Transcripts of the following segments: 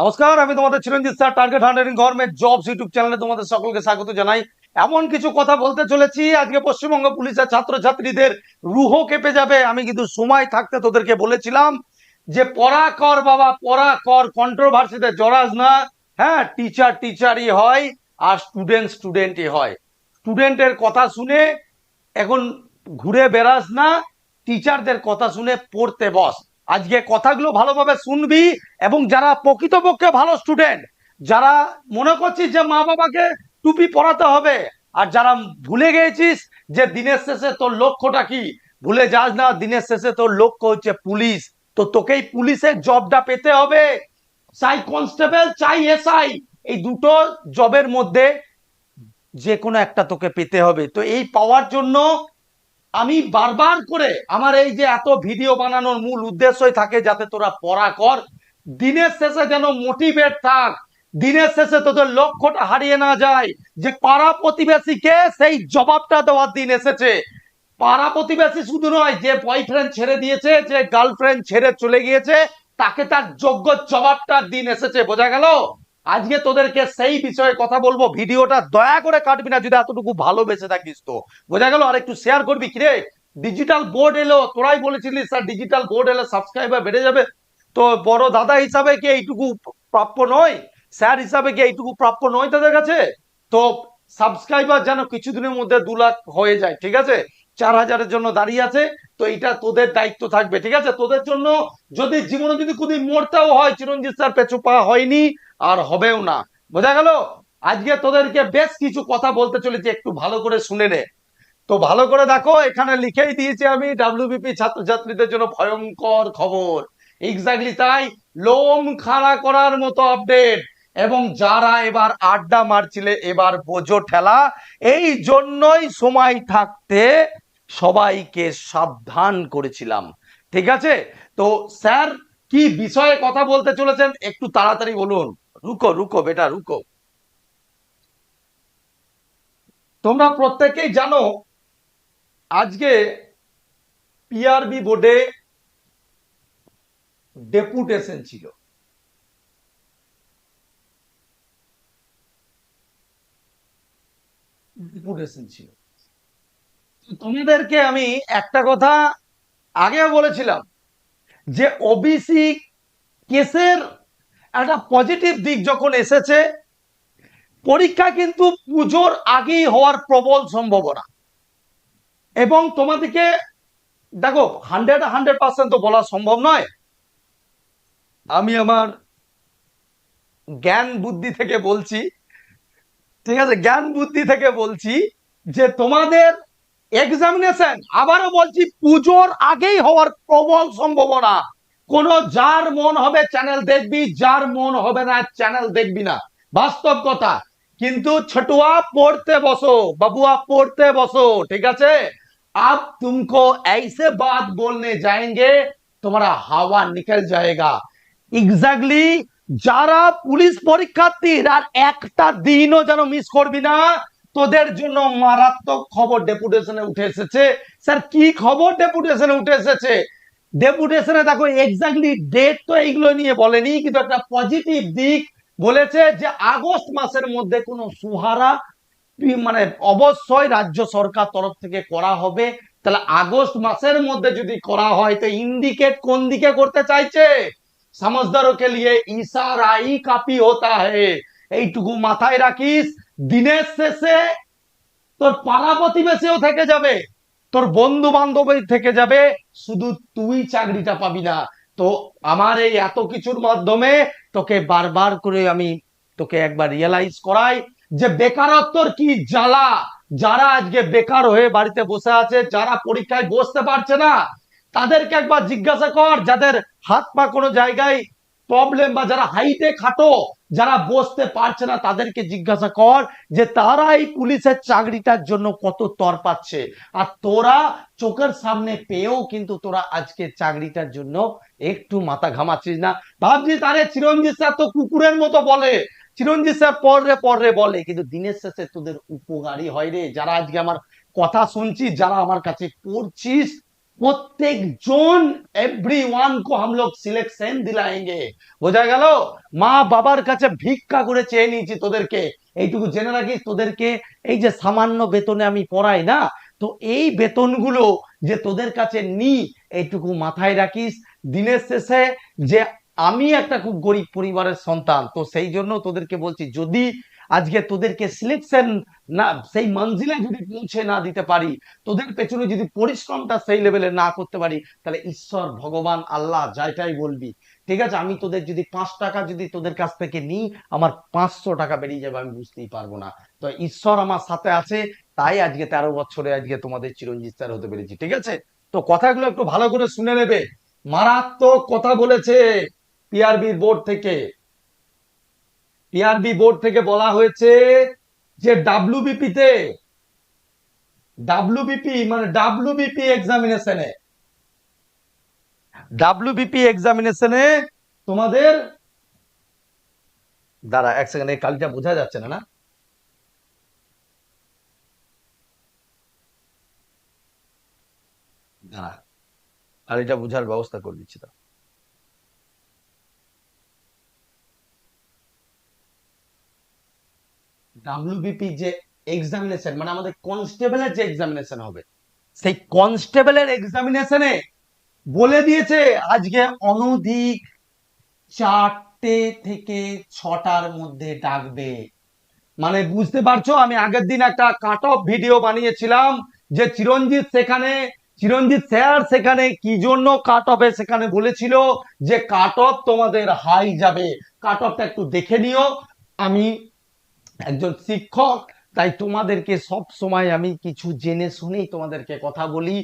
নমস্কার, আমি তোমাদের Chiranjit sir target hundreding government jobs YouTube চ্যানেলে তোমাদের সকলকে স্বাগত জানাই। এমন কিছু কথা বলতে চলেছি, আজকে পশ্চিমবঙ্গ পুলিশের ছাত্রছাত্রীদের রুহ কেঁপে যাবে, আমি কিন্তু সময় থাকতে তোদেরকে বলেছিলাম যে পড়া কর বাবা, পড়া কর কন্ট্রোভার্সিতে জড়াস না। হ্যাঁ টিচার টিচারই হয় আর স্টুডেন্ট স্টুডেন্টই হয়। স্টুডেন্টের কথা শুনে এখন ঘুরে বেড়াস না টিচারদের কথা শুনে পড়তে বস। আজকে কথাগুলো ভালোভাবে শুনবি এবং যারা প্রকৃতপক্ষে ভালো স্টুডেন্ট যারা মনে করছিস যে মা বাবাকে টুপি পরাতে হবে, আর যারা ভুলে গেছিস যে দিনের শেষে তোর লক্ষ্যটা কি, ভুলে যাস না, দিনের শেষে তোর লক্ষ্য হচ্ছে পুলিশ তো তোকেই পুলিশের জবটা পেতে হবে। চাই কনস্টেবল চাই এসআই এই দুটো জবের মধ্যে যে কোনো একটা তোকে পেতে হবে। তো এই পাওয়ার জন্য আমি বারবার করে আমার এই যে এত ভিডিও বানানোর মূল উদ্দেশ্যই থাকে যাতে তোরা পড়া কর। দিনের শেষে যেন মোটিভেট থাক। দিনের শেষে তোদের লক্ষ্যটা হারিয়ে না যায়। যে পাড়া প্রতিবেশীকে সেই জবাবটা দেওয়ার দিন এসেছে। পাড়া প্রতিবেশী শুধু নয়, যে বয়ফ্রেন্ড ছেড়ে দিয়েছে, যে গার্লফ্রেন্ড ছেড়ে চলে গিয়েছে, তাকে তার যোগ্য জবাবটার দিন এসেছে। বোঝা গেল? আজকে তোদেরকে সেই বিষয়ে কথা বলব। ভিডিওটা দয়া করে কাটবি না, যদি এতটুকু ভালোবেসে থাকিস তো। বোঝা গেল? আর একটু শেয়ার করবি? কিরে? ডিজিটাল বোর্ড এলো, তোরাই বলেছিলি, স্যার ডিজিটাল বোর্ড এলে সাবস্ক্রাইবার বেড়ে যাবে। তো বড় দাদা হিসাবে কি এইটুকু প্রাপ্য নয়? স্যার হিসাবে কি এইটুকু প্রাপ্য নয় তাদের কাছে? তো সাবস্ক্রাইবার যেন কিছুদিনের মধ্যে দু লাখ হয়ে যায়, ঠিক আছে? চার হাজারের জন্য দাঁড়িয়ে আছে, তো এটা তোদের দায়িত্ব থাকবে, ঠিক আছে? তোদের জন্য যদি জীবনে যদি কোনদিন মরতেও হয়, চিরঞ্জিত স্যার, পেছু পা হয়নি। আর হবেও না। বোঝা গেল? আজকে তোদেরকে বেশ কিছু কথা বলতে চলেছি, একটু ভালো করে শুনে নে। তো ভালো করে দেখো, এখানে লিখেই দিয়েছি আমি ডাব্লিউবিপি ছাত্রছাত্রীদের জন্য ভয়ঙ্কর খবর। এক্স্যাক্টলি তাই, লোম খাড়া করার মতো আপডেট এবং যারা এবার আড্ডা মারছিলে, এবার বোঝো ঠেলা। এই জন্যই সময় থাকতে সবাইকে সাবধান করেছিলাম। ঠিক আছে? তো স্যার, কি বিষয়ে কথা বলতে চলেছেন? একটু তাড়াতাড়ি বলুন। রুকো রুকো বেটা, রুকো। তোমরা প্রত্যেকেই জানো, আজকে পিআরবি বোর্ডে ডেপুটেশন ছিল। ডেপুটেশন ছিল। তোমাদেরকে আমি একটা কথা আগে বলেছিলাম যে ওবিসি কেসের একটা পজিটিভ দিক যখন এসেছে, পরীক্ষা কিন্তু পুজোর আগেই হওয়ার প্রবল সম্ভাবনা। এবং তোমাদেরকে, দেখো হান্ড্রেড হান্ড্রেড পার্সেন্ট তো বলা সম্ভব নয়। আমি আমার জ্ঞান বুদ্ধি থেকে বলছি, ঠিক আছে, জ্ঞান বুদ্ধি থেকে বলছি যে তোমাদের এক্সামিনেশন আবারও বলছি, পুজোর আগেই হওয়ার প্রবল সম্ভাবনা। কোন যার মন হবে চ্যানেল দেখবি যার মন হবে না চ্যানেল দেখবি না বাস্তব কথা কিন্তু ছটুয়া পড়তে বসো বাবুয়া পড়তে বসো ঠিক আছে अब तुमको ऐसे बात बोलने जाएंगे तुम्हारा হাওয়া निकल जाएगा এক্স্যাক্টলি যারা পুলিশ পরীক্ষার্থীর আর একটা দিনও যেন মিস করবি না তোদের জন্য মারাত্মক খবর ডেপুটেশনে উঠে এসেছে স্যার কি খবর ডেপুটেশনে উঠে এসেছে ডেপুটেশনে দেখো এক্সাক্টলি ডেট তো এইগুলো নিয়ে বলেনি, কিন্তু একটা পজিটিভ দিক বলেছে যে আগস্ট মাসের মধ্যে কোনো সুহারা মানে অবশ্যই রাজ্য সরকার তরফ থেকে করা হবে। তাহলে আগস্ট মাসের মধ্যে যদি করা হয়, তো ইন্ডিকেট কোন দিকে করতে চাইছে? সমাজদারকে লিয়ে ইশারাই কাপি হতা হে। এইটুকু মাথায় রাখিস, দিনের শেষে তোর পাড়া প্রতিবেশীও থেকে যাবে। তোর বন্ধু বান্ধব থেকে যাবে, শুধু তুই চাকরিটা পাবি না। তো আমার এই এত কিছুর মাধ্যমে তোকে বারবার করে আমি তোকে একবার রিয়েলাইজ করাই যে বেকারত্বর কি জ্বালা। যারা আজকে বেকার হয়ে বাড়িতে বসে আছে, যারা পরীক্ষায় বসতে পারছে না, তাদেরকে একবার জিজ্ঞাসা কর, যাদের হাত পা কোনো জায়গায় প্রবলেম বা যারা হাইটে খাটো যারা বসতে পারছে না, তাদেরকে জিজ্ঞাসা কর যে তারা এই পুলিশের চাকরিটার জন্য কত তর পাচ্ছে। আর তোরা চোখের সামনে পেয়েও কিন্তু তোরা আজকে চাকরিটার জন্য একটু মাথা ঘামাচ্ছিস না। ভাবছিস, আরে চিরঞ্জিত স্যার তো কুকুরের মতো বলে। চিরঞ্জিত স্যার পরে পরে বলে, কিন্তু দিনের শেষে তোদের উপকারী হয় রে। যারা আজকে আমার কথা শুনছিস, যারা আমার কাছে পড়ছিস প্রত্যেক জন এভরি ওয়ান কো হাম লোক সিলেকশন দিলাएंगे বোঝা গেল? মা বাবার কাছে ভিক্ষা করে চেয়ে নিয়েছি তোদেরকে। এইটুকু জেনে রাখিস, তোদেরকে এই যে সামান্য বেতনে আমি পড়াই না, তো এই বেতনগুলো যে তোদের কাছে নি, এইটুকু মাথায় রাখিস। দিনের শেষে যে আমি একটা খুব গরিব পরিবারের সন্তান, তো সেই জন্য তোদেরকে বলছি, যদি আজকে তোদেরকে সিলেকশন না, সেই মঞ্জিলে যদি পৌঁছে না দিতে পারি, তোদের পেছনে যদি পরিশ্রমটা সেই লেভেলে না করতে পারি, তাহলে ঈশ্বর, ভগবান, আল্লাহ যাইটাই বলবি। ঠিক আছে, আমি তোদের যদি পাঁচ টাকা যদি তোদের কাছ থেকে নিই, আমার পাঁচশো টাকা বেরিয়ে যাবে, আমি বুঝতেই পারব না। তো ঈশ্বর আমার সাথে আছে, তাই আজকে তেরো বছরে আজকে তোমাদের চিরঞ্জিত স্যার হতে পেরেছি, ঠিক আছে? তো কথাগুলো একটু ভালো করে শুনে নেবে। মারাত্মক কথা বলেছে পিআরবি বোর্ড থেকে। পিআরবি বোর্ড থেকে বলা হয়েছে যে ডাব্লিউবিপি তে ডাব্লিউবিপি মানে ডাব্লিউবিপি এক্সামিনেশনে ডাব্লিউবিপি এক্সামিনেশনে তোমাদের, দাঁড়া এক সেকেন্ড এই কালিটা বোঝা যাচ্ছে না না? দাঁড়া, কালিটা বোঝার ব্যবস্থা করে দিচ্ছি তো। ডাব্লিউবিপি যে এক্সামিনেশন মানে আমাদের কনস্টেবলের যে এক্সামিনেশন হবে, সেই কনস্টেবলের এক্সামিনেশনে বলে দিয়েছে আজকে অনধিক চারটে থেকে ছটার মধ্যে ডাকবে। মানে বুঝতে পারছ, আমি আগের দিন একটা কাট অফ ভিডিও বানিয়েছিলাম যে চিরঞ্জিত সেখানে, চিরঞ্জিত স্যার সেখানে কি জন্য কাট অফে সেখানে বলেছিল যে কাট অফ তোমাদের হাই যাবে। কাট অফটা একটু দেখে নিও। আমি একজন শিক্ষক, তাই তোমাদেরকে সব সময় আমি কিছু জেনে শুনেই তোমাদেরকে কথা বলি।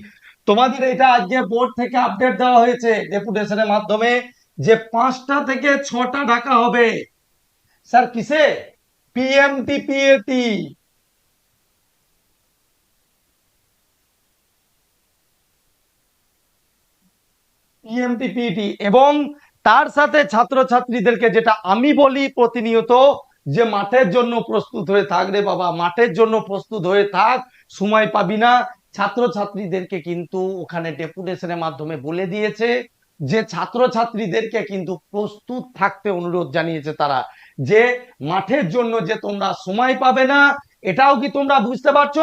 তোমাদের এটা আজকে বোর্ড থেকে আপডেট দেওয়া হয়েছে ডেপুটেশনের মাধ্যমে যে পাঁচটা থেকে ছটা ঢাকা হবে। স্যার, কিসে? পিএমটি পিএটি পিএমটি এবং তার সাথে ছাত্রছাত্রীদেরকে যেটা আমি বলি প্রতিনিয়ত যে মাঠের জন্য প্রস্তুত হয়ে থাক রে বাবা, মাঠের জন্য প্রস্তুত হয়ে থাক, সময় পাবি না। ছাত্রছাত্রীদেরকে কিন্তু ওখানে ডেপুটেশনের মাধ্যমে বলে দিয়েছে যে, ছাত্রছাত্রীদেরকে কিন্তু প্রস্তুত থাকতে অনুরোধ জানিয়েছে তারা যে, মাঠের জন্য যে তোমরা সময় পাবে না, এটাও কি তোমরা বুঝতে পারছ?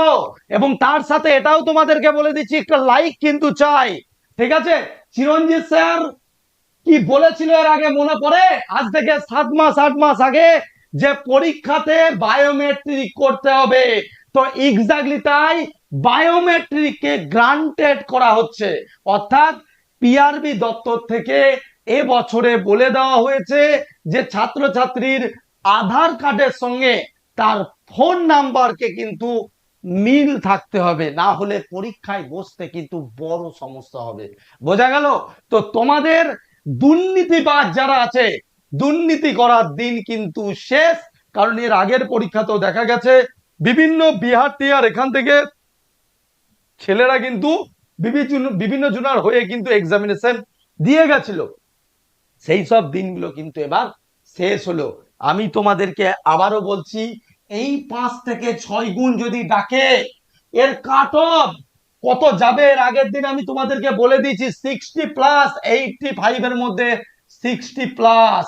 এবং তার সাথে এটাও তোমাদেরকে বলে দিচ্ছি, একটা লাইক কিন্তু চাই। ঠিক আছে? চিরঞ্জিত স্যার কি বলেছিল এর আগে মনে পড়ে? আজ থেকে সাত মাস, আট মাস আগে যে পরীক্ষাতে বায়োমেট্রিক করতে হবে। তো এক্স্যাক্টলি তাই বায়োমেট্রিককে গ্রান্টেড করা হচ্ছে। অর্থাৎ পিআরবি দপ্তর থেকে এ বছরে বলে দেওয়া হয়েছে যে ছাত্রছাত্রীর আধার কার্ডের সঙ্গে তার ফোন নাম্বারকে কিন্তু মিল থাকতে হবে। না হলে পরীক্ষায় বসতে কিন্তু বড় সমস্যা হবে। বোঝা গেল? তো তোমাদের দুর্নীতিবাজ যারা আছে দুর্নীতি করার দিন কিন্তু শেষ। কারণ এর আগের পরীক্ষাতেও দেখা গেছে, বিভিন্ন বিহার টিহার এখান থেকে ছেলেরা কিন্তু বিভিন্ন জনার হয়ে কিন্তু এক্সামিনেশন দিয়ে গেছিল। সেই সব দিনগুলো কিন্তু এবার শেষ হলো। আমি তোমাদেরকে আবারও বলছি, এই পাঁচ থেকে ছয় গুণ যদি ডাকে, এর কাট অফ কত যাবে এর আগের দিন আমি তোমাদেরকে বলে দিয়েছি সিক্সটি প্লাস এইটটি ফাইভ এর মধ্যে সিক্সটি প্লাস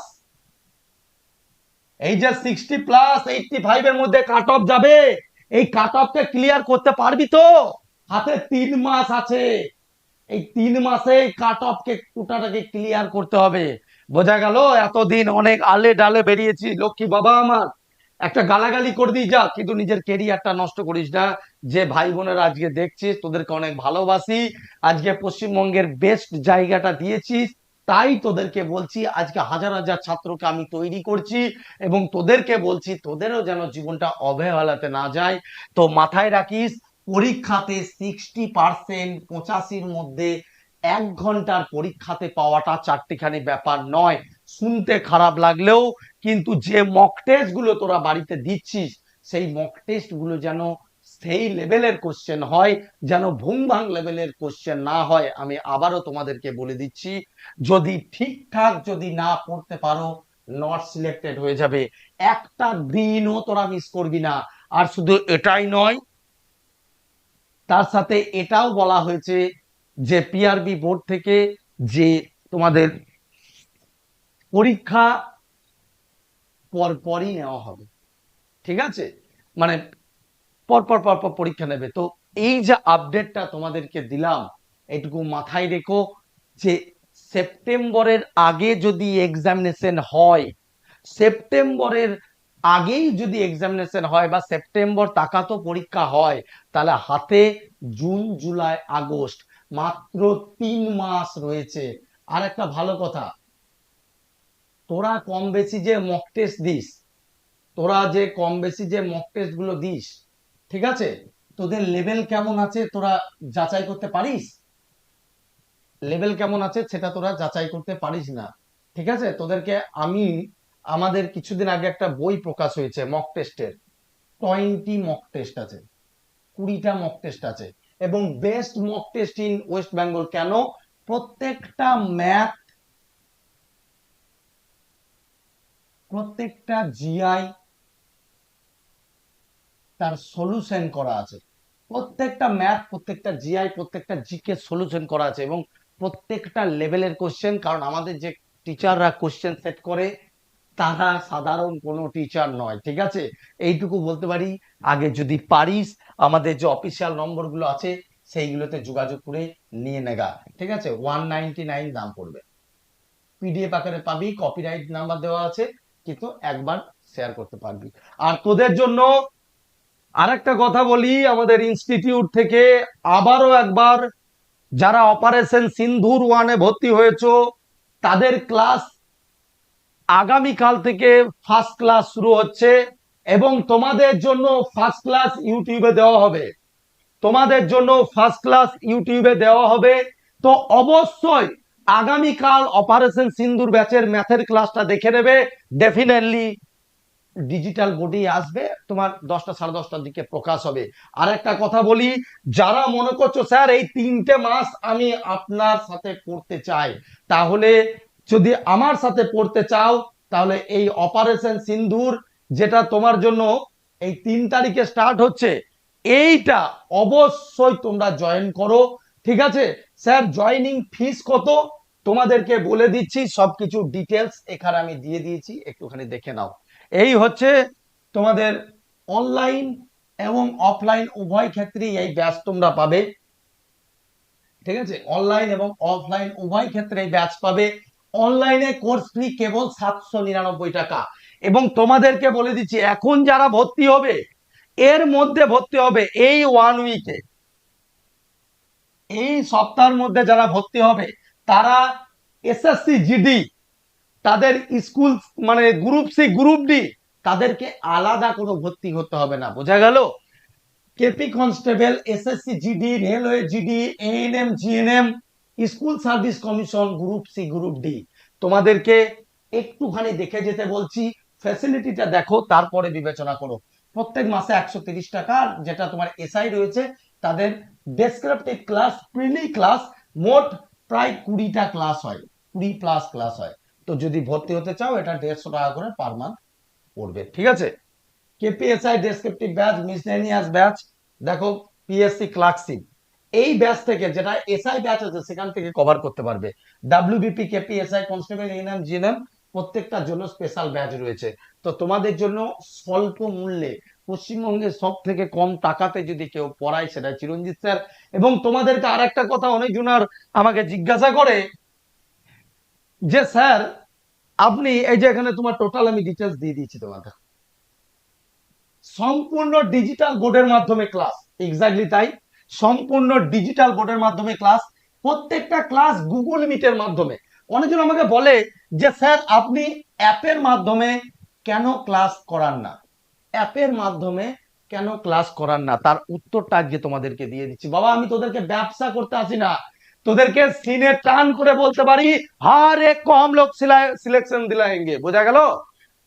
এই যে সিক্সটি প্লাস এইটটি ফাইভ এর মধ্যে কাট অফ যাবে, এই কাট অফকে ক্লিয়ার করতে পারবি তো? হাতে তিন মাস আছে। এই তিন মাসে কাট অফকে কোটাটাকে ক্লিয়ার করতে হবে। বোঝা গেল? এতদিন অনেক আলে ডালে বেরিয়েছি, লক্ষ্মী বাবা আমার। একটা গালাগালি করে দিই যা, কিন্তু নিজের কেরিয়ারটা নষ্ট করিস না। যে ভাই বোনেরা আজকে দেখছিস, তোদেরকে অনেক ভালোবাসি। আজকে পশ্চিমবঙ্গের বেস্ট জায়গাটা দিয়েছিস। তাই তোদেরকে বলছি, আজকে হাজার হাজার ছাত্রকে আমি তৈরি করছি এবং তোদেরকে বলছি, তোদেরও যেন জীবনটা অবহেলাতে না যায়। তো মাথায় রাখিস, পরীক্ষাতে সিক্সটি পার্সেন্ট পঁচাশির মধ্যে এক ঘণ্টার পরীক্ষাতে পাওয়াটা চারটিখানি ব্যাপার নয়। শুনতে খারাপ লাগলেও, কিন্তু যে মক টেস্টগুলো তোরা বাড়িতে দিচ্ছিস, সেই মক টেস্টগুলো যেন সেই লেভেলের কোশ্চেন হয়, যেন ভুংভাং লেভেলের কোশ্চেন না হয়, আমি আবারও তোমাদেরকে বলে দিচ্ছি, যদি ঠিকঠাক যদি না পড়তে পারো নট সিলেক্টেড হয়ে যাবে। একটা দিনও তোরা মিস করবি না। আর শুধু এটাই নয়, তার সাথে এটাও বলা হয়েছে যে পিআরবি বোর্ড থেকে যে তোমাদের পরীক্ষা পর পরই নেওয়া হবে। ঠিক আছে? মানে পর পর পর পর পরীক্ষা নেবে। তো এই যে আপডেটটা তোমাদেরকে দিলাম, এটুকু মাথায় রেখো যে সেপ্টেম্বরের আগে যদি এক্সামিনেশন হয়, সেপ্টেম্বরের আগেই যদি এক্সামিনেশন হয় বা সেপ্টেম্বর তাকাতো পরীক্ষা হয়, তাহলে হাতে জুন, জুলাই, আগস্ট মাত্র তিন মাস রয়েছে। আর একটা ভালো কথা, তোরা কম বেশি যে মক টেস্ট দিস, তোরা যে কম বেশি যে মক টেস্টগুলো দিস ঠিক আছে? তোদের লেভেল কেমন আছে তোরা যাচাই করতে পারিস? লেভেল কেমন আছে সেটা তোরা যাচাই করতে পারিস না। ঠিক আছে? তোদেরকে আমি, আমাদের কিছুদিন আগে একটা বই প্রকাশ হয়েছে মক টেস্টের টোয়েন্টি মক টেস্ট আছে। কুড়িটা মক টেস্ট আছে। এবং best mock test in West Bengal কেন? প্রত্যেকটা ম্যাথ প্রত্যেকটা জিআই তার সলিউশন করা আছে। প্রত্যেকটা ম্যাথ প্রত্যেকটা জিআই প্রত্যেকটা জিকে সলিউশন করা আছে এবং প্রত্যেকটা লেভেলের কোশ্চেন কারণ আমাদের যে টিচাররা কোশ্চেন সেট করে, তারা সাধারণ কোনো টিচার নয়, ঠিক আছে? এইটুকু বলতে পারি। আগে যদি পারিস, আমাদের যে অফিসিয়াল নম্বরগুলো আছে, সেইগুলোতে যোগাযোগ করে নিয়ে নেগা, ঠিক আছে? ওয়ান নাইনটি নাইন দাম পড়বে। পিডিএফ আকারে পাবি কপিরাইট নাম্বার দেওয়া আছে, কিন্তু একবার শেয়ার করতে পারবি। আর তোদের জন্য আরেকটা কথা বলি, আমাদের ইনস্টিটিউট থেকে আবারও একবার যারা অপারেশন সিন্ধুর ওয়ানে ভর্তি হয়েছো, তাদের ক্লাস আগামীকাল থেকে ফার্স্ট ক্লাস শুরু হচ্ছে এবং তোমাদের জন্য ফার্স্ট ক্লাস ইউটিউবে দেওয়া হবে। তোমাদের জন্য ফার্স্ট ক্লাস ইউটিউবে দেওয়া হবে। তো অবশ্যই আগামীকাল অপারেশন সিন্ধুর ব্যাচের ম্যাথের ক্লাসটা দেখে নেবে। ডেফিনেটলি ডিজিটাল বোর্ডে আসবে, তোমার দশটা সাড়ে দশটার দিকে প্রকাশ হবে। আর একটা কথা বলি, যারা মনে করছ, স্যার, এই তিনটে মাস আমি আপনার সাথে পড়তে চাই, তাহলে যদি আমার সাথে পড়তে চাও, তাহলে এই অপারেশন সিন্ধুর যেটা তোমার জন্য এই তিন তারিখে স্টার্ট হচ্ছে, এইটা অবশ্যই তোমরা জয়েন করো, ঠিক আছে? স্যার জয়নিং ফিস কত? তোমাদেরকে বলে দিচ্ছি, সবকিছু ডিটেলস এখানে আমি দিয়ে দিয়েছি, একটুখানি দেখে নাও। এই হচ্ছে তোমাদের অনলাইন এবং অফলাইন উভয় ক্ষেত্রেই এই ব্যাচ তোমরা পাবে। ঠিক আছে? অনলাইন এবং অফলাইন উভয় ক্ষেত্রে এই ব্যাচ পাবে। অনলাইনে কোর্স ফি কেবল সাতশো নিরানব্বই টাকা। এবং তোমাদেরকে বলে দিচ্ছি, এখন যারা ভর্তি হবে, এর মধ্যে ভর্তি হবে এই ওয়ান উইকে এই সপ্তাহের মধ্যে যারা ভর্তি হবে, তারা এসএসসি জিডি তাদের স্কুল মানে গ্রুপ সি গ্রুপ ডি তাদেরকে আলাদা কোনো ভর্তি হতে হবে না। বোঝা গেল? KP constable S S SSC GD railway GD ANM GNM school service commission group C group D তোমাদেরকে একটুখানি দেখে যেতে বলছি ফ্যাসিলিটিটা দেখো, তারপরে বিবেচনা করো। প্রত্যেক মাসে একশো তিরিশ টাকা, যেটা তোমার এসআই রয়েছে, তাদের ডেসক্রিপটিভ ক্লাস প্রিলি ক্লাস মোট প্রায় কুড়িটা ক্লাস হয়। কুড়ি প্লাস ক্লাস হয়। তো যদি ভর্তি হতে চাও, এটা দেড়শো টাকা করে পার মান্থ পড়বে। ঠিক আছে? KPSI descriptive batch miscellaneous batch দেখো পিএসসি ক্লার্কশিপ এই ব্যাচ থেকে যেটা এসআই ব্যাচ আছে, সেখান থেকে কভার করতে পারবে। WBP KPSI constable NM GNM প্রত্যেকটার জন্য স্পেশাল ব্যাচ রয়েছে। তো তোমাদের জন্য স্বল্প মূল্যে পশ্চিমবঙ্গের সব থেকে কম টাকাতে যদি কেউ পড়ায়, সেটা চিরঞ্জিত স্যার। এবং তোমাদেরকে আর একটা কথা অনেকজনার আমাকে জিজ্ঞাসা করে যে, স্যার আপনি এই যে এখানে তোমার টোটাল আমি ডিটেলস দিয়ে দিয়েছি তোমাদের সম্পূর্ণ ডিজিটাল বোর্ডের মাধ্যমে ক্লাস এক্স্যাক্টলি তাই। সম্পূর্ণ ডিজিটাল বোর্ডের মাধ্যমে ক্লাস প্রত্যেকটা ক্লাস গুগল মিটের মাধ্যমে। অনেকজন আমাকে বলে যে, স্যার, আপনি অ্যাপের মাধ্যমে কেন ক্লাস করান না? অ্যাপের মাধ্যমে কেন ক্লাস করান না? তার উত্তরটা আজকে তোমাদেরকে দিয়ে দিচ্ছি। বাবা, আমি তোদেরকে ব্যবসা করতে আসি না। তোদেরকে সিনে টান করে বলতে পারি হার এক को हम लोग सिलेक्शन दिलाएंगे বোঝা গেল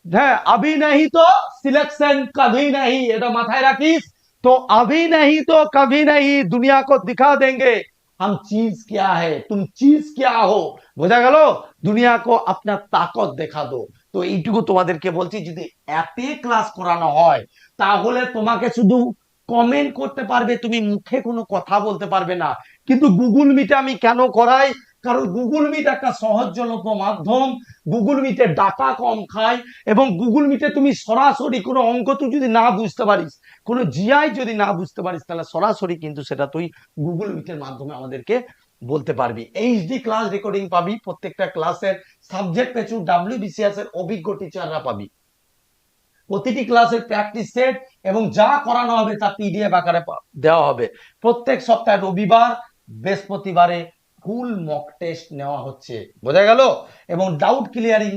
হ্যাঁ अभी नहीं तो सिलेक्शन कभी नहीं এটা মাথায় রাখিস तो अभी नहीं तो कभी नहीं दुनिया को दिखा देंगे हम चीज क्या है तुम चीज क्या हो বোঝা গেল দুনিয়া কো আপনার তাকত দেখা দো তো এইটুকু তোমাদেরকে বলছি যদি অ্যাপে ক্লাস করানো হয় তাহলে তোমাকে শুধু কমেন্ট করতে পারবে তুমি মুখে কোনো কথা বলতে পারবে না কিন্তু গুগল মিটে আমি কেন করাই? কারণ গুগল মিট একটা সহজলভ্য মাধ্যম। গুগল মিটে ডাটা কম খায় এবং গুগল মিটে তুমি সরাসরি কোনো অঙ্ক তুই যদি না বুঝতে পারিস, কোনো জিআই যদি না বুঝতে পারিস, তাহলে সরাসরি কিন্তু সেটা তুই গুগল মিটের মাধ্যমে আমাদেরকে বলতে পারবি। এইচডি ক্লাস রেকর্ডিং পাবি, প্রত্যেকটা ক্লাসের সাবজেক্ট পেছু ডাব্লিউবিসিএস এর অভিজ্ঞ টিচাররা পাবি। প্রতিটি ক্লাসের প্র্যাকটিস সেট এবং যা করানো হবে তা পিডিএফ আকারে দেওয়া হবে। প্রত্যেক সপ্তাহে রবিবার বৃহস্পতিবারে ফুল মক টেস্ট নেওয়া হচ্ছে। বোঝা গেল? এবং ডাউট ক্লিয়ারিং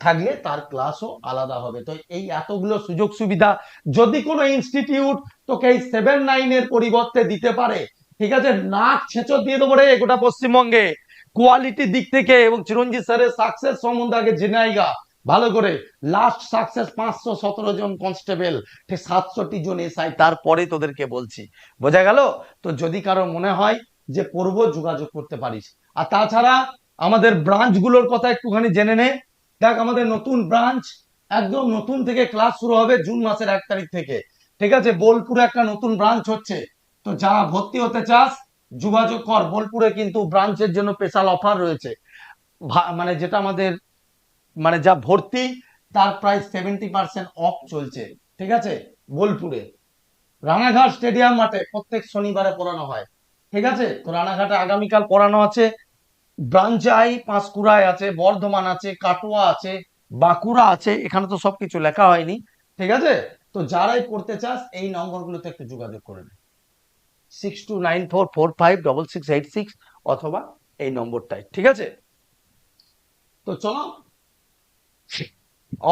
থাকলে তার ক্লাসও আলাদা হবে। তো এই এতগুলো সুযোগ সুবিধা যদি কোনো ইনস্টিটিউট তোকে এই সেভেন নাইনের পরিবর্তে দিতে পারে, ঠিক আছে? নাক ছেঁচো দিয়ে দেবো রে গোটা পশ্চিমবঙ্গে। কোয়ালিটির দিক থেকে এবং চিরঞ্জিত স্যারের সাকসেস সম্বন্ধে আগে জেনে আইগা ভালো করে। লাস্ট সাকসেস পাঁচশো সতেরো জন কনস্টেবল ঠিক সাতষট্টি জন এসআই তারপরে তোদেরকে বলছি। বোঝা গেল? তো যদি কারও মনে হয় যে পড়ব, যোগাযোগ করতে পারিস। আর তাছাড়া আমাদের ব্রাঞ্চগুলোর কথা একটুখানি জেনে নে। দেখ, আমাদের নতুন ব্রাঞ্চ একদম নতুন থেকে ক্লাস শুরু হবে জুন মাসের এক তারিখ থেকে। ঠিক আছে? বোলপুরে একটা নতুন ব্রাঞ্চ হচ্ছে। তো যারা ভর্তি হতে চাস, যোগাযোগ কর। বোলপুরে কিন্তু ব্রাঞ্চের জন্য স্পেশাল অফার রয়েছে। মানে যেটা আমাদের মানে যা ভর্তি, তার প্রায় সেভেন্টি পার্সেন্ট অফ চলছে। ঠিক আছে? বোলপুরে। রানাঘাট স্টেডিয়াম মাঠে প্রত্যেক শনিবারে পড়ানো হয়। ঠিক আছে? তো রানাঘাটে আগামীকাল পড়ানো আছে। ব্রাঞ্চাই পাঁশকুড়ায় আছে, বর্ধমান আছে, কাটোয়া আছে, বাঁকুড়া আছে, এখানে তো সবকিছু লেখা হয়নি। ঠিক আছে? তো যারাই পড়তে চাস, এই নম্বরগুলোতে একটু যোগাযোগ করে নে। Six two nine four four five double six eight six অথবা এই নম্বরটাই ঠিক আছে? তো চলো।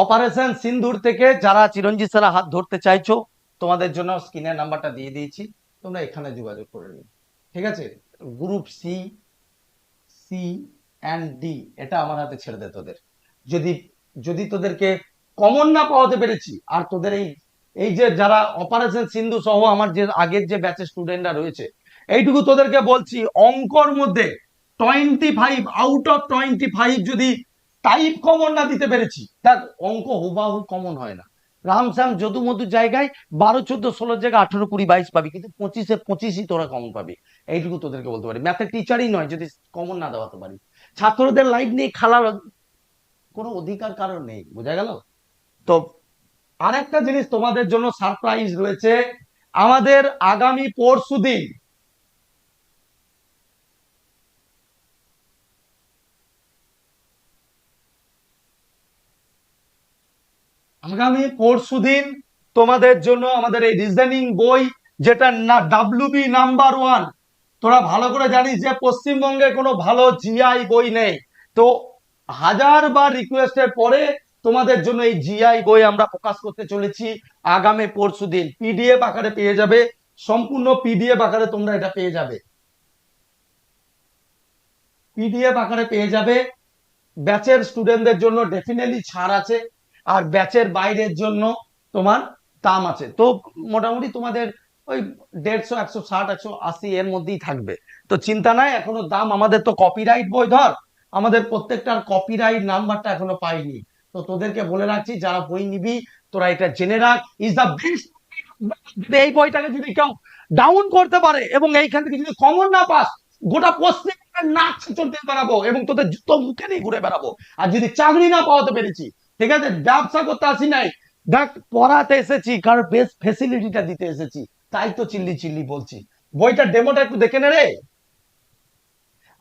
অপারেশন সিন্ধুর থেকে যারা চিরঞ্জিত স্যার হাত ধরতে চাইছো, তোমাদের জন্য স্ক্রিনের নাম্বারটা দিয়ে দিয়েছি। তোমরা এখানে যোগাযোগ করে নিও। ঠিক আছে? Group C C and D এটা আমার হাতে ছেড়ে দে তোদের। যদি যদি তোদেরকে কমন না পাওয়াতে পেরেছি, আর তোদের এই এই যে যারা অপারেশন সিন্ধু সহ আমার যে আগের যে ব্যাচের স্টুডেন্টরা রয়েছে, এইটুকু তোদেরকে বলছি, অঙ্কর মধ্যে twenty five out of twenty five যদি টাইপ কমন না দিতে পেরেছি, দেখ, অঙ্ক হুবাহু কমন হয় না। রামশ্যাম যদু মধু জায়গায় বারো, চোদ্দ, ষোলোর জায়গায় আঠারো, কুড়ি, বাইশ পাবি, কিন্তু পঁচিশে, পঁচিশই তোরা কমন পাবি। এইটুকু তোদেরকে বলতে পারি। ম্যাথের টিচারই নয়, যদি কমন না দেওয়াতে পারি। ছাত্রদের লাইফ নিয়ে খেলার কোনো অধিকার কারণ নেই, বোঝা গেল? তো আরেকটা জিনিস তোমাদের জন্য সারপ্রাইজ রয়েছে, আমাদের আগামী পরশু দিন আগামী পরশু দিন তোমাদের জন্য আমাদের এই রিজনিং বই যেটা না ডাব্লিউবি নাম্বার ওয়ান তোরা ভালো করে জানিস যে পশ্চিমবঙ্গে কোনো ভালো জিআই বই নেই। তো হাজার বার রিকোয়েস্টের পরে তোমাদের জন্য এই জিআই বই আমরা প্রকাশ করতে চলেছি আগামী পরশু দিন। পিডিএফ আকারে পেয়ে যাবে। সম্পূর্ণ পিডিএফ আকারে তোমরা এটা পেয়ে যাবে। পিডিএফ আকারে পেয়ে যাবে। ব্যাচের স্টুডেন্টদের জন্য ডেফিনেটলি ছাড় আছে। আর ব্যাচের বাইরের জন্য তোমার দাম আছে। তো মোটামুটি তোমাদের ওই দেড়শো, একশো, ষাট, একশো, আশি এর মধ্যেই থাকবে। তো চিন্তা নাই, এখনও দাম আমাদের তো কপিরাইট বই ধর। আমাদের প্রত্যেকটার কপিরাইট নাম্বারটা এখনও পাইনি। তো তোদেরকে বলে রাখছি, যারা বই নিবি, তোরা এটা জেনে রাখ। ইজ দ্য বেস্ট এই বইটাকে যদি কেউ ডাউন করতে পারে এবং এইখান থেকে যদি কমন না পাস, গোটা পশ্চিম নাচ চলতে বেড়াবো এবং তোদের জুতো মুখে নিয়ে ঘুরে বেড়াবো। আর যদি চাকরি না পাওয়াতে পেরেছি, ঠিক আছে? ব্যবসা করতে আসি নাই। দেখ, পড়াতে এসেছি, কারণ বেস্ট ফেসিলিটিটা দিতে এসেছি। তাই তো চিল্লি চিল্লি বলছি। বইটার ডেমোটা একটু দেখে নে রে।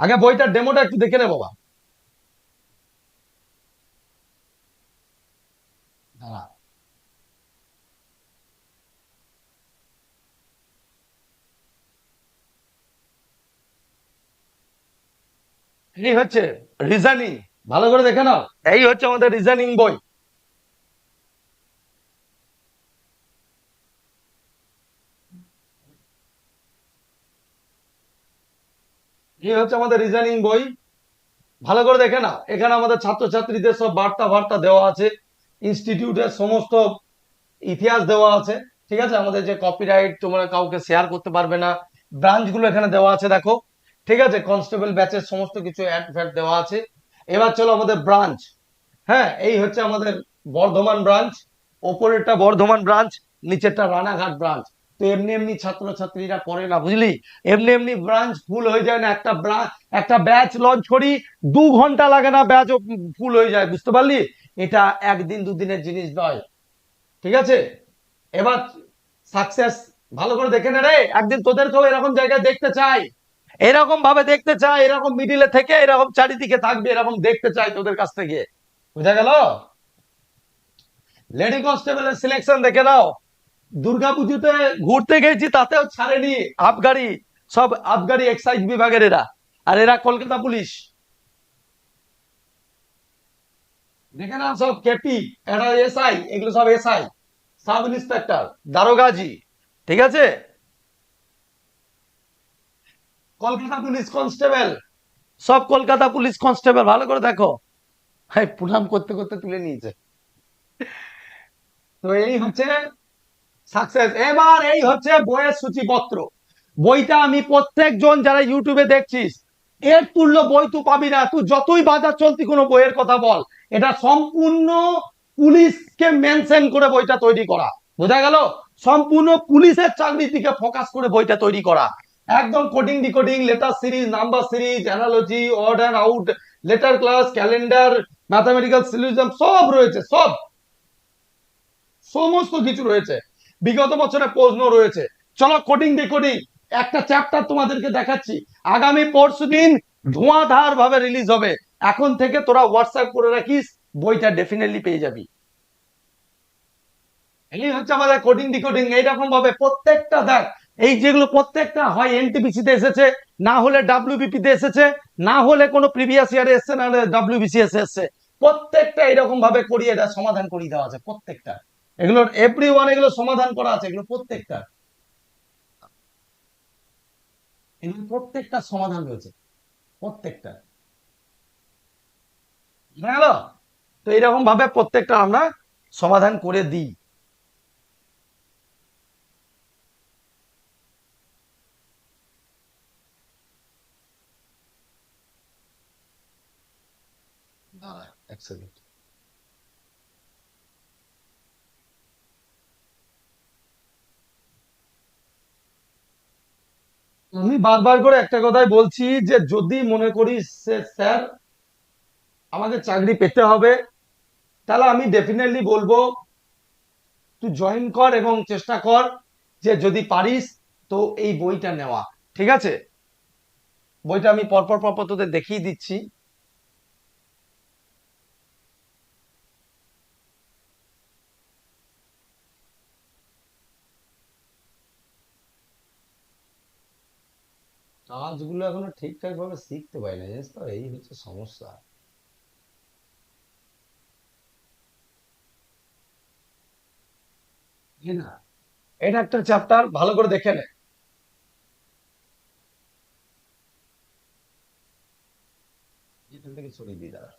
আগে বইটার ডেমোটা একটু দেখে নে বাবা। এই হচ্ছে রিজনিং। ভালো করে দেখে নাও। এই হচ্ছে আমাদের রিজনিং বই। হচ্ছে আমাদের রিজনিং বই। ভালো করে দেখে না এখানে আমাদের ছাত্রছাত্রীদের সব বার্তা বার্তা দেওয়া আছে। ইনস্টিটিউটের সমস্ত ইতিহাস দেওয়া আছে। ঠিক আছে? আমাদের যে কপিরাইট তোমরা কাউকে শেয়ার করতে পারবে না। ব্রাঞ্চগুলো এখানে দেওয়া আছে, দেখো। ঠিক আছে? কনস্টেবল ব্যাচের সমস্ত কিছু অ্যাড ফ্যাড দেওয়া আছে। এবার চলো আমাদের ব্রাঞ্চ হ্যাঁ এই হচ্ছে আমাদের বর্ধমান ব্রাঞ্চ ওপরেরটা বর্ধমান ব্রাঞ্চ নিচেরটা রানাঘাট ব্রাঞ্চ তো এমনি এমনি ছাত্রছাত্রীরা পড়ে না, বুঝলি? এমনি এমনি ব্রাঞ্চ ফুল হয়ে যায় না, একটা একটা ব্যাচ লঞ্চ করি, দু ঘণ্টা লাগে না ব্যাচ ফুল হয়ে যায়, বুঝতে পারলি? এটা একদিন দুদিনের জিনিস নয়, ঠিক আছে? এবার সাকসেস ভালো করে দেখে নে রে, একদিন তোদেরকেও এরকম জায়গায় দেখতে চাই। এরকম ভাবে দেখতে চাই, এরকম মিডিলে থেকে এরকম চারিদিকে থাকবে, এরকম দেখতে চাই তোদের কাছ থেকে। বুঝা গেল? লেডি কনস্টেবলের সিলেকশন দেখে নাও। দুর্গাপুজোতে ঘুরতে গেছি, তাতেও ছাড়েনি আবগাড়ি সব আবগাড়ি এক্সাইজ বিভাগের এরা আর এরা কলকাতা পুলিশ। দেখে নাও সব কেপি এটা এসআই, এগুলো সব এসআই। সাব ইন্সপেক্টর, দারোগাজি। ঠিক আছে? Kolkata police constable. সব কলকাতা পুলিশ কনস্টেবল, ভালো করে দেখো। প্রণাম করতে করতে তুলে নিয়েছে। তো এই হচ্ছে সাকসেস এবার এই হচ্ছে বইয়ের সূচিপত্র। বইটা আমি প্রত্যেকজন যারা ইউটিউবে দেখছিস, এর তুল্য বই তুই পাবি না। তুই যতই বাজার চলতি কোনো বইয়ের কথা বল, এটা সম্পূর্ণ পুলিশকে মেনশন করে বইটা তৈরি করা। বোঝা গেল? সম্পূর্ণ পুলিশের চাকরির দিকে ফোকাস করে বইটা তৈরি করা। একদম coding decoding letter series number series analogy order out letter class calendar mathematical syllogism সব রয়েছে, সব। সমস্ত কিছু রয়েছে। বিগত বছরে প্রশ্ন রয়েছে। চলো কোডিং ডিকোডিং একটা চ্যাপ্টার তোমাদেরকে দেখাচ্ছি। আগামী পরশু দিন ধোঁয়াধার ভাবে রিলিজ হবে। এখন থেকে তোরা হোয়াটসঅ্যাপ করে রাখিস, বইটা ডেফিনেটলি পেয়ে যাবি। এই হচ্ছে আমাদের কোডিং ডিকোডিং এইরকম ভাবে প্রত্যেকটা দেখ, এই যেগুলো প্রত্যেকটা হয় এনটিপিসি তে এসেছে, না হলে ডাব্লিউবিপি তে এসেছে, না হলে কোনো প্রিভিয়াস ইয়ারে এসছে, না হলে ডাব্লিউবিসিএস এসছে। প্রত্যেকটা এরকম ভাবে করিয়ে এটা সমাধান করিয়ে দেওয়া আছে, প্রত্যেকটা। এগুলোর এভরি ওয়ান এগুলো সমাধান করা আছে, এগুলো প্রত্যেকটা। এগুলো প্রত্যেকটা সমাধান রয়েছে, প্রত্যেকটা। গেল? তো এরকম ভাবে প্রত্যেকটা আমরা সমাধান করে দিই। এক সেকেন্ড আমি বারবার করে একটা কথাই বলছি যে যদি মনে করিস স্যার, আমাকে চাকরি পেতে হবে, তাহলে আমি ডেফিনেটলি বলব, তুই জয়েন কর এবং চেষ্টা কর যে যদি পারিস, তো এই বইটা নেওয়া। ঠিক আছে? বইটা আমি পরপর পরপর তোদের দেখিয়ে দিচ্ছি। কাজগুলো এখনও ঠিকঠাক ভাবে শিখতে পারি না, জানিস তো? এই হচ্ছে সমস্যা। না, এটা একটা চ্যাপ্টার ভালো করে দেখে নে। এখান থেকে ছড়িয়ে দিয়ে দাঁড়া।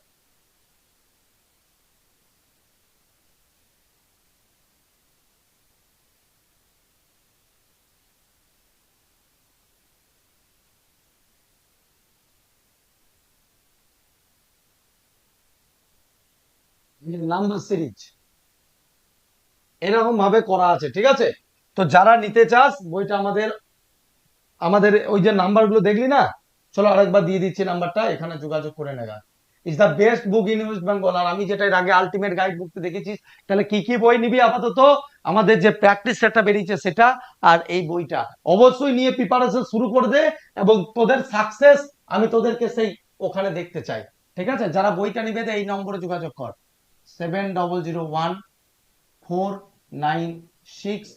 Number series. এরকম ভাবে করা আছে, ঠিক আছে? তো যারা নিতে চাস, বইটা আমাদের আমাদের ওই যে নাম্বারগুলো দেখলি না? চলো আরেকবার দিয়ে দিচ্ছি নাম্বারটা, এখানে যোগাযোগ করে নেগা। Is the best book in West Bengal আর আমি যেটা এর আগে আলটিমেট গাইড বুকতে দেখেছিস, তাহলে কি কি বই নিবি আপাতত? আমাদের যে প্র্যাকটিস সেটটা বেরিয়েছে সেটা আর এই বইটা। অবশ্যই নিয়ে প্রিপারেশন শুরু করে দে এবং তোদের সাকসেস আমি তোদেরকে সেই ওখানে দেখতে চাই। ঠিক আছে? যারা বইটা নিবে দে, এই নম্বরে যোগাযোগ কর। Seven double zero one four nine six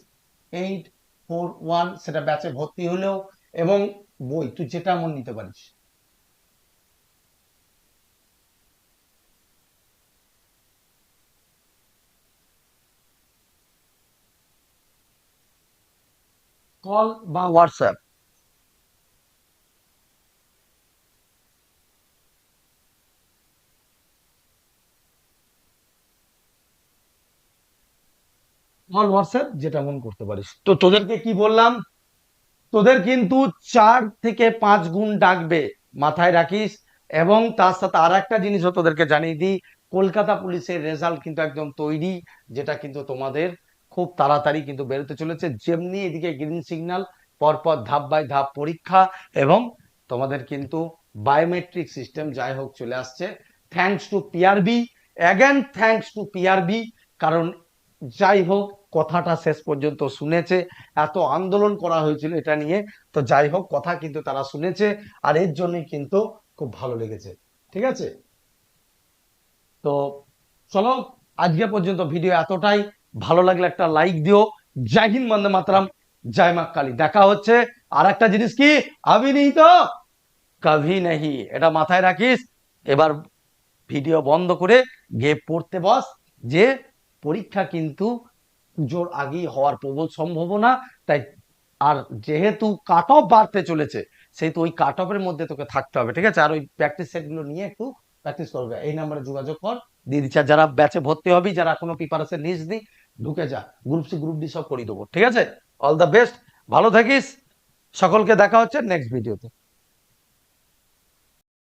eight four one সেটা ব্যাচে ভর্তি হলেও এবং বই, তুই যেটা মন নিতে পারিস। কল বা হোয়াটসঅ্যাপ হোয়াটসঅ্যাপ যেটা মন করতে পারিস। তো তোদেরকে কি বললাম? তোদের কিন্তু চার থেকে পাঁচ গুণ ডাকবে মাথায় রাখিস এবং তার সাথে আর একটা জিনিসও তোদেরকে জানিয়ে দিই, কলকাতা পুলিশের রেজাল্ট কিন্তু একদম তৈরি, যেটা কিন্তু তোমাদের খুব তাড়াতাড়ি কিন্তু বেরোতে চলেছে। যেমনি এদিকে গ্রিন সিগন্যাল পরপর ধাপ বাই ধাপ পরীক্ষা এবং তোমাদের কিন্তু বায়োমেট্রিক সিস্টেম যাই হোক চলে আসছে। Thanks to PRB again thanks to PRB কারণ যাই হোক কথাটা শেষ পর্যন্ত শুনেছে। এত আন্দোলন করা হয়েছিল এটা নিয়ে। তো যাই হোক কথা কিন্তু তারা শুনেছে আর এর জন্যই কিন্তু খুব ভালো লেগেছে। ঠিক আছে? তো চলো, আজকে পর্যন্ত ভিডিও এতটাই। ভালো লাগলে একটা লাইক দিও। জয় হিন্দ, বন্দে মাতরম। জয় মা কালী। দেখা হচ্ছে আর একটা জিনিস কি? আমি নেই তো? কভি নেই। এটা মাথায় রাখিস। এবার ভিডিও বন্ধ করে গিয়ে পড়তে বস। যে পরীক্ষা কিন্তু পুজোর আগেই হওয়ার প্রবল সম্ভাবনা। তাই আর যেহেতু কাট অফ বাড়তে চলেছে সেহেতু ওই কাট অফের মধ্যে তোকে থাকতে হবে, ঠিক আছে? আর ওই প্র্যাকটিস সেটগুলো নিয়ে একটু প্র্যাকটিস করবে। এই নাম্বারে যোগাযোগ কর, দিয়ে দিচ্ছে। যারা ব্যাচে ভর্তি হবি, যারা কোনো প্রিপারেশন নিস নি ঢুকে যা। গ্রুপ সি গ্রুপ ডি সব করিয়ে দেবো, ঠিক আছে? অল দ্য বেস্ট ভালো থাকিস। সকলকে দেখা হচ্ছে নেক্সট ভিডিওতে